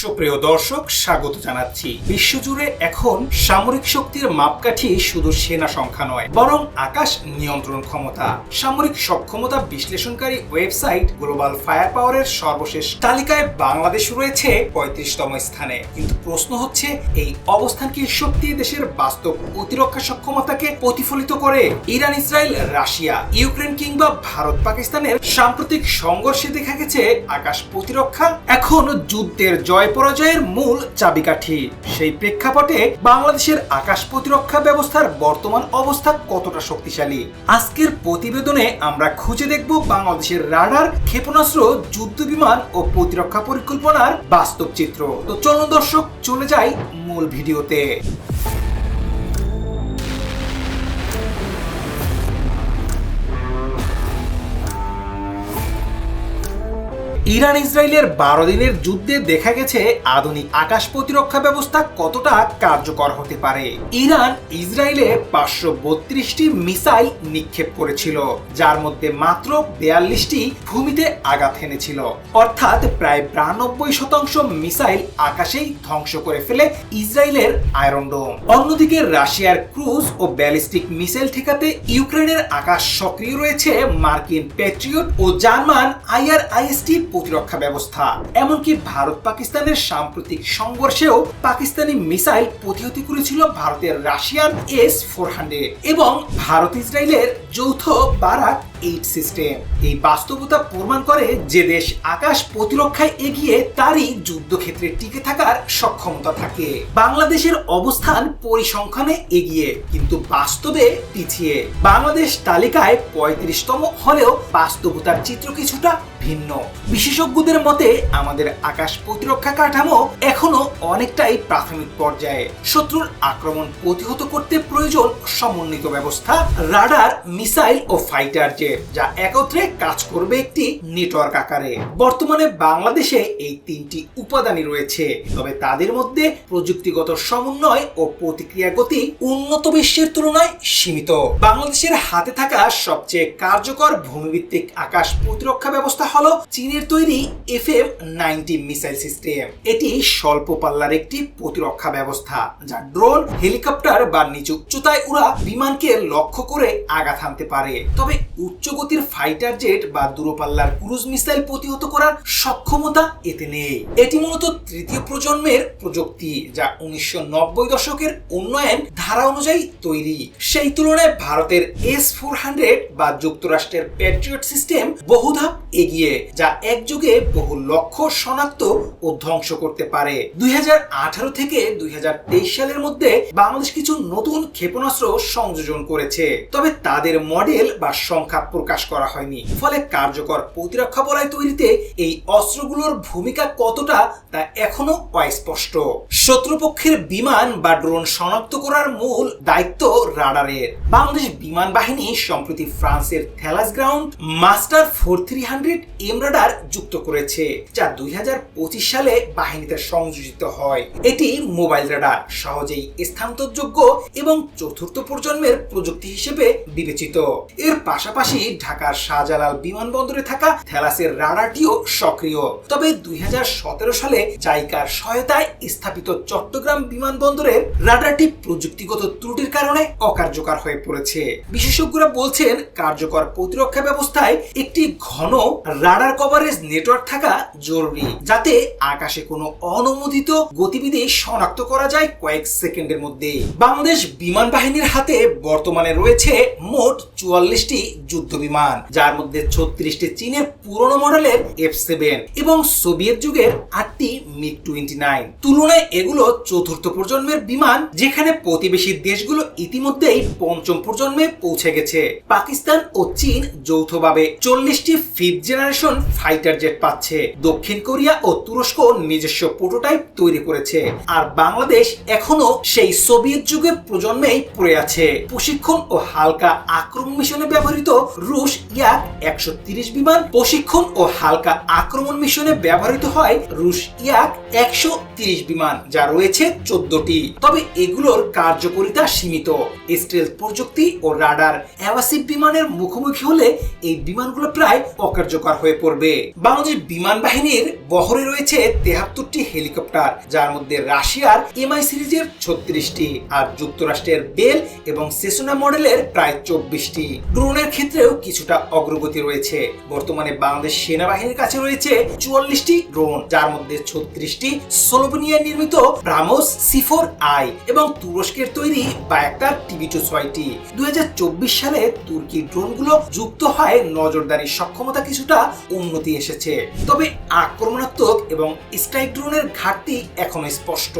সুপ্রিয় দর্শক, স্বাগত জানাচ্ছি। বিশ্বজুড়ে এখন সামরিক শক্তির মাপকাঠি শুধু সেনা সংখ্যা নয়, বরং আকাশ নিয়ন্ত্রণ ক্ষমতা। সামরিক সক্ষমতা বিশ্লেষণকারী ওয়েবসাইট গ্লোবাল ফায়ার পাওয়ারের সর্বশেষ তালিকায় বাংলাদেশ রয়েছে পঁয়ত্রিশতম স্থানে। কিন্তু প্রশ্ন হচ্ছে, এই অবস্থান কি সত্যি দেশের বাস্তব প্রতিরক্ষা সক্ষমতাকে প্রতিফলিত করে? ইরান, ইসরায়েল, রাশিয়া, ইউক্রেন কিংবা ভারত, পাকিস্তানের সাম্প্রতিক সংঘর্ষে দেখা গেছে আকাশ প্রতিরক্ষা এখন যুদ্ধের জয় পরাজয়ের মূল চাবিকাঠি। সেই প্রেক্ষাপটে বাংলাদেশের আকাশ প্রতিরক্ষা ব্যবস্থার বর্তমান অবস্থা কতটা শক্তিশালী? আজকের প্রতিবেদনে আমরা খুঁজে দেখব বাংলাদেশের রাডার, ক্ষেপণাস্ত্র, যুদ্ধ বিমান ও প্রতিরক্ষা পরিকল্পনার বাস্তব চিত্র। তো চলুন দর্শক, চলে যাই মূল ভিডিওতে। ইরান ইসরায়েলের বারো দিনের যুদ্ধে দেখা গেছে আধুনিক আকাশ প্রতিরক্ষা ব্যবস্থা কতটা কার্যকর হতে পারে। ইরান ইসরায়েলে পাঁচশো বত্রিশটি মিসাইল নিক্ষেপ করেছিল, যার মধ্যে মাত্র বিয়াল্লিশটি ভূমিতে আঘাত হেনেছিল অর্থাৎ প্রায় বিরানব্বই শতাংশ মিসাইল আকাশেই ধ্বংস করে ফেলে ইসরায়েলের আয়রন ডোম। অন্যদিকে রাশিয়ার ক্রুজ ও ব্যালিস্টিক মিসাইল ঠেকাতে ইউক্রেনের আকাশ সক্রিয় রয়েছে মার্কিন প্যাট্রিয়ট ও জার্মান আইআরআইএসটি প্রতিরক্ষা ব্যবস্থা, এমনকি ভারত পাকিস্তানের সাম্প্রতিক সংঘর্ষেও পাকিস্তানি মিসাইল প্রতিহত করেছিল ভারতের রাশিয়ান এস ফোর হান্ড্রেড এবং ভারত ইসরায়েলের যৌথ বারাক এইট সিস্টেম। এই বাস্তবতা প্রমাণ করে যে দেশ আকাশ প্রতিরক্ষায় এগিয়ে তারই যুদ্ধক্ষেত্রে টিকে থাকার সক্ষমতা থাকে। বাংলাদেশের অবস্থান পরিসংখ্যানে এগিয়ে, কিন্তু বাস্তবে পিছিয়ে। বাংলাদেশ তালিকায় পঁয়ত্রিশতম হলেও বাস্তবতার চিত্র কিছুটা ভিন্ন। বিশেষজ্ঞদের মতে, আমাদের আকাশ প্রতিরক্ষা কাঠামো এখনও অনেকটাই প্রাথমিক পর্যায়ে। শত্রুর আক্রমণ প্রতিহত করতে প্রয়োজন সমন্বিত ব্যবস্থা, রাডার, মিসাইল ও ফাইটার জেট, যা একত্রে কাজ করবে একটি নেটওয়ার্ক আকারে। বর্তমানে বাংলাদেশে এই তিনটি উপাদানই রয়েছে, তবে তাদের মধ্যে প্রযুক্তিগত সমন্বয় ও প্রতিক্রিয়া গতি উন্নত বিশ্বের তুলনায় সীমিত। বাংলাদেশের হাতে থাকা সবচেয়ে কার্যকর ভূমিভিত্তিক আকাশ প্রতিরক্ষা ব্যবস্থা হলো চীনের তৈরি F M ninety missile system. এটি স্বল্প পাল্লার একটি প্রতিরক্ষা ব্যবস্থা, যা ড্রোন, হেলিকপ্টার বা নিচু উচ্চতায় উড়া বিমানকে লক্ষ্য করে আঘাত হানতে পারে। তবে উচ্চ গতির ফাইটার জেট বা দূরপাল্লার ক্রুজ মিসাইল প্রতিহত করার সক্ষমতা এতে নেই। এটি মূলত তৃতীয় প্রজন্মের প্রযুক্তি, যা উনিশশো নব্বই দশকের উন্নয়ন ধারা অনুযায়ী তৈরি। সেই তুলনায় ভারতের এস ফোর হান্ড্রেড বা যুক্তরাষ্ট্রের প্যাট্রিয়ট সিস্টেম বহুধাপ এগিয়ে যা একযোগে বহু লক্ষ্য শনাক্ত ও ধ্বংস করতে পারে। দুই হাজার আঠারো থেকে দুই সালের মধ্যে বাংলাদেশ কিছু নতুন ক্ষেপণাস্ত্র সংযোজন করেছে। তবে তাদের মডেল বা সংখ্যা প্রকাশ করা হয়নি। ফলে কার্যকর প্রতিরক্ষা বলয় তৈরিতে এই অস্ত্রগুলোর ভূমিকা কতটা তা এখনও অস্পষ্ট। শত্রুপক্ষের বিমান বা ড্রোন শনাক্ত করার মূল দায়িত্ব রাডারের। বাংলাদেশ বিমান বাহিনী, সম্প্রতি ফ্রান্সের Thales ground master four three hundred M radar যুক্ত করেছে, যা দুই হাজার পঁচিশ সালে বাহিনীতে সংযোজিত হয়। এটি মোবাইল রাডার, সহজেই স্থানান্তরযোগ্য এবং চতুর্থ প্রজন্মের প্রযুক্তি হিসেবে বিবেচিত। এর পাশাপাশি ঢাকার শাহজালাল বিমানবন্দরে থাকা থ্যালাসের রাডারটিও সক্রিয়। তবে দুই হাজার সতেরো সালে জাইকার সহায়তায় স্থাপিত চট্টগ্রাম বিমানবন্দরের রাডারটি প্রযুক্তিগত ত্রুটির কারণে অকার্যকর হয়ে পড়েছে। বিশেষজ্ঞরা বলছেন, কার্যকর প্রতিরক্ষা ব্যবস্থায় একটি ঘন রাডার কভারেজ নেটওয়ার্ক থাকা জরুরি, যাতে আকাশে কোনো অনুমোদিত গতিবিধি শনাক্ত করা যায় কয়েক সেকেন্ডের মধ্যে। বাংলাদেশ বিমান বাহিনীর হাতে বর্তমানে রয়েছে মোট চুয়াল্লিশটি যুদ্ধ বিমান, যার মধ্যে ছত্রিশটি চীনের পুরনো মডেলের এফ সেভেন এবং সোভিয়েত যুগের আটটি মিগ টোয়েন্টি নাইন। তুলনায় এগুলো চতুর্থ প্রজন্মের বিমান, যেখানে প্রতিবেশী দেশগুলো ইতিমধ্যেই পঞ্চম প্রজন্মে পৌঁছে গেছে। পাকিস্তান ও চীন যৌথভাবে চল্লিশটি ফিফথ জেনারেশন ফাইটার জেট পাচ্ছে। দক্ষিণ কোরিয়া ও তুরস্ক নিজস্ব প্রোটোটাইপ তৈরি করেছে। আর বাংলাদেশ এখনও সেই সোভিয়েত যুগের প্রজন্মেই পড়ে আছে। প্রশিক্ষণ ও হালকা আক্রমণ মিশনে ব্যবহৃত রুশ ইয়াক একশো বিমান প্রশিক্ষণ ও হালকা আক্রমণ মিশনে ব্যবহৃত হয় রুশ ইয়াক একশো বিমান, যা রয়েছে চোদ্দটি। তবে এগুলোর কার্যকারিতা সীমিত। স্টেলথ প্রযুক্তি ও রাডার অ্যাভাসিভ বিমানের মুখোমুখি হলে এই বিমানগুলো প্রায় অকার্যকর হয়ে পড়বে। বাংলাদেশ বিমান বাহিনীর বহরে রয়েছে তেহাত্তরটি হেলিকপ্টার, যার মধ্যে রাশিয়ার এমআই সিরিজের ছত্রিশটি আর যুক্তরাষ্ট্রের বেল এবং সেসোনা মডেলের প্রায় চব্বিশটি। ড্রোনের ক্ষেত্রেও কিছুটা অগ্রগতি রয়েছে। বর্তমানে বাংলাদেশ সেনাবাহিনীর কাছে রয়েছে চুয়াল্লিশটি ড্রোন, যার মধ্যে ছত্রিশটি সোলোভেনিয়া নির্মিত ব্রামোস সিফোর আই এবং তুরস্কের তৈরি বায়াক্টার টিভি টু ছয়টি। দুই হাজার চব্বিশ সালে তুর্কি ড্রোনগুলো যুক্ত হয় নজরদারি সক্ষমতা কিছুটা উন্নতি এসেছে। তবে আক্রমণাত্মক এবং স্ট্রাইক ড্রোনের ঘাটতি এখনও স্পষ্ট।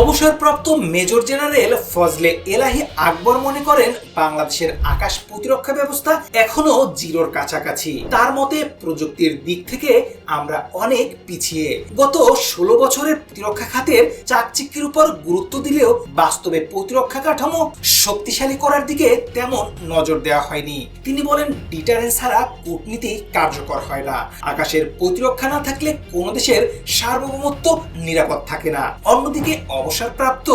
অবসরপ্রাপ্ত মেজর জেনারেল ফজলে এলাহি আকবর মনে করেন, বাংলাদেশের আকাশ প্রতিরক্ষা ব্যবস্থা এখনও জিরোর কাছাকাছি। তার মতে, প্রযুক্তির দিক থেকে আমরা অনেক পিছিয়ে। গত ষোলো বছরের প্রতিরক্ষা খাতের চাকচিক্যের উপর গুরুত্ব দিলেও বাস্তবে প্রতিরক্ষা কাঠামো শক্তিশালী করার দিকে তেমন নজর দেওয়া হয়নি। তিনি বলেন, ডিটারেন্স ছাড়া কূটনীতি কার্যকর হয় না। আকাশের প্রতিরক্ষা না থাকলে কোনো দেশের সার্বভৌমত্ব নিরাপদ থাকে না। অন্যদিকে অবসরপ্রাপ্ত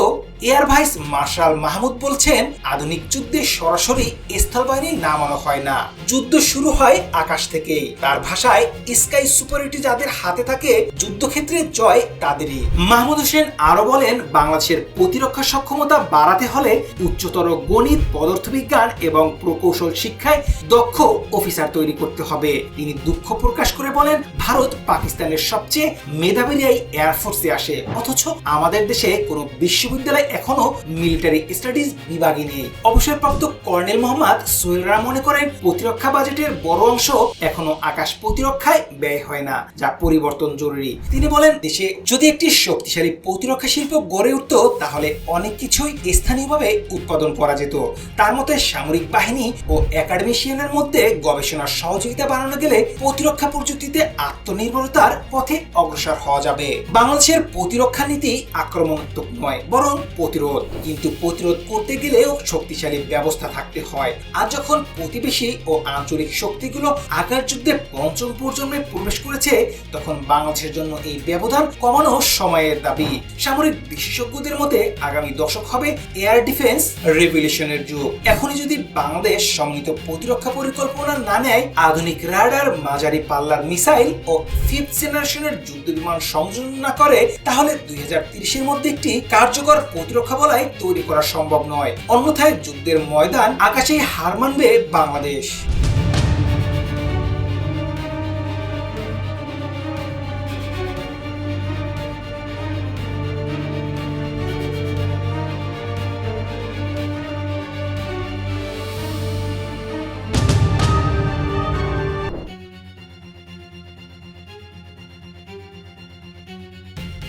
এয়ার ভাইস মার্শাল মাহমুদ বলছেন, আধুনিক যুদ্ধে সরাসরি স্থল বাহিনী নামানো হয় না। যুদ্ধ শুরু হয় আকাশ থেকেই। তার ভাষায়, স্কাই সুপারিটি যাদের হাতে থাকে, যুদ্ধক্ষেত্রে জয় তাদেরই। মাহমুদ হোসেন আরও বলেন, বাংলাদেশের প্রতিরক্ষা সক্ষমতা বাড়াতে হলে উচ্চতর গণিত, পদার্থবিজ্ঞান এবং প্রকৌশল শিক্ষায় দক্ষ অফিসার তৈরি করতে হবে। তিনি দুঃখ প্রকাশ করে বলেন, ভারত পাকিস্তানের সবচেয়ে মেধাবীরাই এয়ারফোর্সে আসে। অথচ আমাদের দেশে কোনো বিশ্ববিদ্যালয় এখনও মিলিটারি স্টাডিজ বিভাগই নেই। অবসরপ্রাপ্ত কর্নেল মোহাম্মদ সোহেলরা মনে করেন প্রতিরক্ষা বাজেটের বড় অংশ এখনও আকাশ প্রতিরক্ষায় ব্যয় হয় না, যা পরিবর্তন জরুরি। তিনি বলেন, দেশে যদি একটি শক্তিশালী প্রতিরক্ষা শিল্প গড়ে উঠত, তাহলে অনেক কিছুই স্থানীয়ভাবে উৎপাদন করা যেত। তার মতে, সামরিক বাহিনী ও একাডেমিশিয়ানের মধ্যে গবেষণার সহযোগিতা বাড়ানো গেলে প্রতিরক্ষা প্রযুক্তিতে আত্মনির্ভরতার পথে অগ্রসর হওয়া যাবে। বাংলাদেশের প্রতিরক্ষা নীতি আক্রমণাত্মক নয়, বরং প্রতিরোধ। কিন্তু প্রতিরোধ করতে গেলেও শক্তিশালী ব্যবস্থা থাকতে হয়। আর যখন প্রতিবেশী ও আঞ্চলিক শক্তিগুলো আকার যুদ্ধে পঞ্চম প্রজন্মে প্রবেশ করেছে, তখন বাংলাদেশের জন্য এই ব্যবধান কমানো সময়ের দাবি। সামরিক বিশেষজ্ঞদের মতে, আগামী দশক হবে এয়ার ডিফেন্স রেভলিউশনের যুগ। এখনই যদি বাংলাদেশ সম্মিলিত প্রতিরক্ষা পরিকল্পনা না নেয়, আধুনিক রাডার, মাঝারি পাল্লার মিসাইল ও ফিফথ জেনারেশনের যুদ্ধ বিমান সংযোজন না করে, তাহলে দুই হাজার তিরিশের মধ্যে একটি কার্যকর প্রতিরক্ষা বলয় তৈরি করা সম্ভব নয়। অন্যথায় যুদ্ধের ময়দান আকাশে হার মানবে বাংলাদেশ।